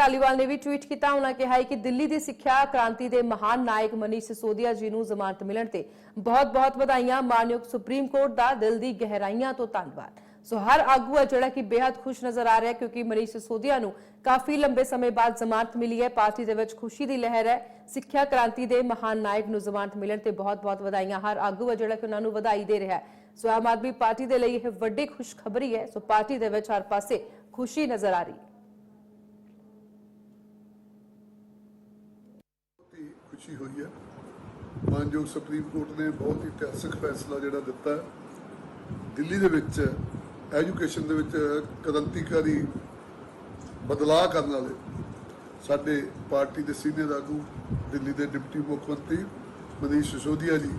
ਢਾਲੀਵਾਲ ਨੇ ਵੀ ਟਵੀਟ ਕੀਤਾ ਉਹਨਾਂ ਕਿਹਾ ਕਿ ਦਿੱਲੀ ਦੀ ਸਿੱਖਿਆ ਕ੍ਰਾਂਤੀ ਦੇ ਮਹਾਨ ਨਾਇਕ ਮਨੀਸ਼ ਸਿਸੋਦੀਆ ਜੀ ਨੂੰ ਜ਼ਮਾਨਤ ਮਿਲਣ ਤੇ ਬਹੁਤ-ਬਹੁਤ ਵਧਾਈਆਂ। ਮਾਨਯੋਗ ਸੁਪਰੀਮ ਕੋਰਟ ਦਾ ਦਿਲ ਦੀ ਗਹਿਰਾਈਆਂ ਤੋਂ ਧੰਨਵਾਦ। ਸੋ ਹਰ ਆਗੂ ਹੈ ਜਿਹੜਾ ਕਿ ਬੇहद ਖੁਸ਼ ਨਜ਼ਰ ਆ ਰਿਹਾ ਕਿਉਂਕਿ ਮਨੀਸ਼ ਸਿਸੋਦੀਆ ਨੂੰ ਕਾਫੀ ਲੰਬੇ ਸਮੇਂ ਬਾਅਦ ਜ਼ਮਾਨਤ ਮਿਲੀ ਹੈ। ਪਾਰਟੀ ਦੇ ਵਿੱਚ ਖੁਸ਼ੀ ਦੀ ਲਹਿਰ ਹੈ। ਸਿੱਖਿਆ ਕ੍ਰਾਂਤੀ ਦੇ ਮਹਾਨ ਨਾਇਕ ਨੂੰ ਜ਼ਮਾਨਤ ਮਿਲਣ ਤੇ ਬਹੁਤ-ਬਹੁਤ ਵਧਾਈਆਂ। ਹਰ ਆਗੂ ਹੈ ਜਿਹੜਾ ਕਿ ਉਹਨਾਂ ਨੂੰ ਵਧਾਈ ਦੇ ਰਿਹਾ ਹੈ। ਸੋ ਆਮ ਆਦਮੀ ਪਾਰਟੀ ਦੇ ਲਈ ਇਹ ਵੱਡੀ ਖੁਸ਼ਖਬਰੀ ਹੈ। ਸੋ ਪਾਰਟੀ ਦੇ ਵਿੱਚ ਹਰ ਪਾਸੇ ਖੁਸ਼ੀ ਨਜ਼ਰ ਆ ਰਹੀ ਹੈ ਬਹੁਤ ਹੀ ਖੁਸ਼ੀ ਹੋਈ ਹੈ। ਮਾਨਯੋਗ ਸੁਪਰੀਮ ਕੋਰਟ ਨੇ ਬਹੁਤ ਹੀ ਇਤਿਹਾਸਕ ਫੈਸਲਾ ਜਿਹੜਾ ਦਿੱਤਾ ਦਿੱਲੀ ਦੇ ਵਿੱਚ ਐਜੂਕੇਸ਼ਨ ਦੇ ਵਿੱਚ ਕ੍ਰਾਂਤੀਕਾਰੀ ਬਦਲਾਅ ਕਰਨ ਵਾਲੇ ਸਾਡੇ ਪਾਰਟੀ ਦੇ ਸੀਨੀਅਰ ਆਗੂ, ਦਿੱਲੀ ਦੇ ਡਿਪਟੀ ਮੁੱਖ ਮੰਤਰੀ ਮਨੀਸ਼ ਸਿਸੋਦੀਆ ਜੀ,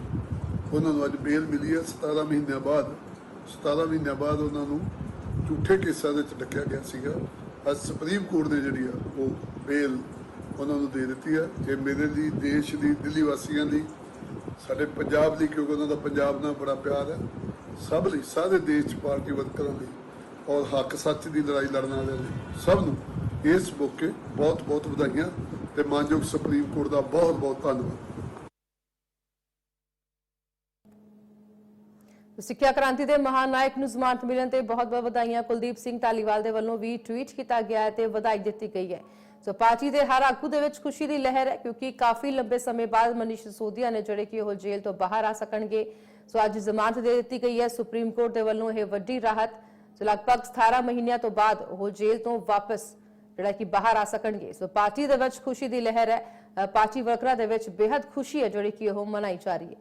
ਉਹਨਾਂ ਨੂੰ ਅੱਜ ਬੇਲ ਮਿਲੀ ਹੈ। 17 ਮਹੀਨਿਆਂ ਬਾਅਦ 17 ਮਹੀਨਿਆਂ ਬਾਅਦ ਉਹਨਾਂ ਨੂੰ ਝੂਠੇ ਕੇਸਾਂ ਦੇ ਵਿੱਚ ਡੱਕਿਆ ਗਿਆ ਸੀਗਾ। ਅੱਜ ਸੁਪਰੀਮ ਕੋਰਟ ਨੇ ਜਿਹੜੀ ਆ, ਉਹ ਬੇਲ ਉਹਨਾਂ ਨੂੰ ਦੇ ਦਿੱਤੀ ਹੈ ਇਹ ਮੇਰੇ ਲਈ ਦੇਸ਼ ਦੀ ਦਿੱਲੀ ਵਾਸੀਆਂ ਲਈ, ਸਾਡੇ ਪੰਜਾਬ ਲਈ, ਕਿਉਂਕਿ ਉਹਨਾਂ ਦਾ ਪੰਜਾਬ ਨਾਲ ਬੜਾ ਪਿਆਰ ਹੈ, ਸਭ ਲਈ, ਸਾਰੇ ਦੇਸ਼ 'ਚ ਪਾਰਟੀ ਵਰਕਰਾਂ ਲਈ ਔਰ ਹੱਕ ਸੱਚ ਦੀ ਲੜਾਈ ਲੜਨ ਵਾਲਿਆਂ ਲਈ, ਸਭ ਨੂੰ ਇਸ ਮੌਕੇ ਬਹੁਤ ਬਹੁਤ ਵਧਾਈਆਂ ਤੇ ਮਾਨਯੋਗ ਸੁਪਰੀਮ ਕੋਰਟ ਦਾ ਬਹੁਤ ਬਹੁਤ ਧੰਨਵਾਦ। ਸਿੱਖਿਆ ਕ੍ਰਾਂਤੀ ਦੇ ਮਹਾਨਾਇਕ ਨੂੰ ਜ਼ਮਾਨਤ ਮਿਲਣ ਤੇ ਬਹੁਤ-ਬਹੁਤ ਵਧਾਈਆਂ। ਕੁਲਦੀਪ ਸਿੰਘ ਢਾਲੀਵਾਲ ਦੇ ਵੱਲੋਂ ਵੀ ਟਵੀਟ ਕੀਤਾ ਗਿਆ ਹੈ ਤੇ ਵਧਾਈ ਦਿੱਤੀ ਗਈ ਹੈ। ਸੋ ਪਾਰਟੀ ਦੇ ਹਰ ਆਗੂ ਦੇ ਵਿੱਚ ਖੁਸ਼ੀ ਦੀ ਲਹਿਰ ਹੈ, ਕਿਉਂਕਿ ਕਾਫੀ ਲੰਬੇ ਸਮੇਂ ਬਾਅਦ ਮਨੀਸ਼ ਸਿਸੋਦੀਆ ਨੇ ਜਿਹੜੇ ਕਿ ਉਹ ਜੇਲ੍ਹ ਤੋਂ ਬਾਹਰ ਆ ਸਕਣਗੇ। ਸੋ ਅੱਜ ਜ਼ਮਾਨਤ ਦੇ ਦਿੱਤੀ ਗਈ ਹੈ, ਸੁਪਰੀਮ ਕੋਰਟ ਦੇ ਵੱਲੋਂ ਇਹ ਵੱਡੀ ਰਾਹਤ। ਸੋ ਲਗਭਗ 18 ਮਹੀਨਿਆਂ ਤੋਂ ਬਾਅਦ ਉਹ ਜੇਲ੍ਹ ਤੋਂ ਵਾਪਸ ਜਿਹੜਾ ਕਿ ਬਾਹਰ ਆ ਸਕਣਗੇ। ਸੋ ਪਾਰਟੀ ਦੇ ਵਿੱਚ ਖੁਸ਼ੀ ਦੀ ਲਹਿਰ ਹੈ। ਪਾਰਟੀ ਵਰਕਰਾਂ ਦੇ ਵਿੱਚ ਬੇहद ਖੁਸ਼ੀ ਹੈ ਜਿਹੜੀ ਕਿ ਉਹ ਮਨਾਈ ਜਾ ਰਹੀ ਹੈ।